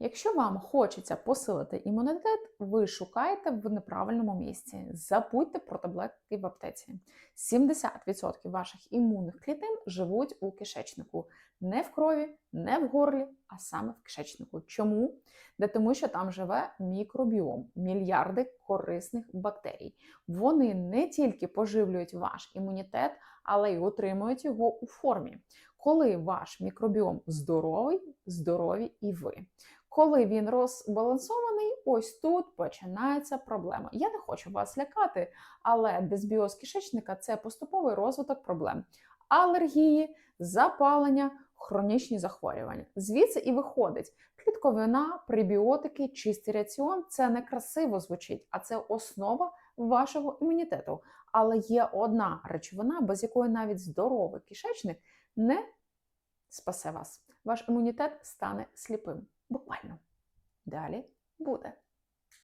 Якщо вам хочеться посилити імунітет, ви шукаєте в неправильному місці. Забудьте про таблетки в аптеці. 70% ваших імунних клітин живуть у кишечнику, не в крові, не в горлі, а саме в кишечнику. Чому? Де тому, що там живе мікробіом, мільярди корисних бактерій. Вони не тільки поживлюють ваш імунітет, але й утримують його у формі. Коли ваш мікробіом здоровий, здорові і ви. Коли він розбалансований, ось тут починається проблема. Я не хочу вас лякати, але дисбіоз кишечника це поступовий розвиток проблем: алергії, запалення, хронічні захворювання. Звідси і виходить клітковина, пребіотики, чистий раціон це не красиво звучить, а це основа вашого імунітету. Але є одна речовина, без якої навіть здоровий кишечник не спасе вас. Ваш імунітет стане сліпим. Буквально. Далі буде.